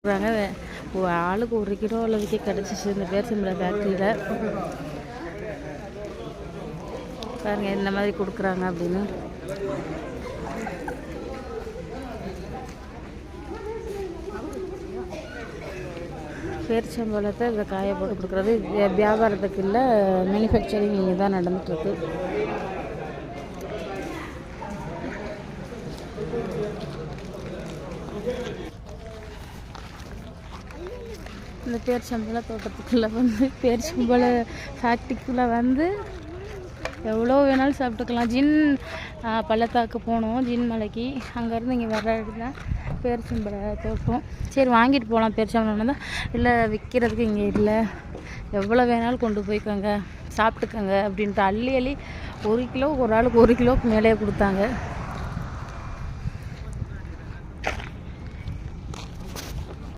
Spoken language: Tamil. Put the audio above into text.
கொடுக்குறாங்க ஆளுக்கு ஒரு கிலோ அளவுக்கே கிடச்சிச்சு. இந்த பேரிச்சம்பழம் ஃபேக்ட்ரியில் பாருங்க இந்த மாதிரி கொடுக்குறாங்க அப்படின்னு. பேரிச்சம்பழத்தை இதை காய போட்டு கொடுக்குறது. வியாபாரத்துக்கு இல்லை மேனுஃபேக்சரிங் இங்கே தான் நடந்துகிட்ருக்கு இந்த பேரிச்சம்பழ தோட்டத்துக்குள்ளே வந்து பேரிச்சம்பழ ஃபேக்ட்ரிக்குள்ளே வந்து எவ்வளோ வேணாலும் சாப்பிட்டுக்கலாம். ஜின் பள்ளத்தாக்கு போனோம் ஜின் மலைக்கு. அங்கேருந்து இங்கே வர இடத்துல பேரிச்சம்பழ தோட்டம். சரி வாங்கிட்டு போகலாம் பேரிச்சம்பழம் தான் இல்லை விற்கிறதுக்கு இங்கே இல்லை. எவ்வளோ வேணாலும் கொண்டு போய்க்கோங்க. சாப்பிட்டுக்கோங்க அப்படின்ட்டு அள்ளி அள்ளி ஒரு கிலோ ஒரு ஆளுக்கு ஒரு கிலோக்கு மேலே கொடுத்தாங்க.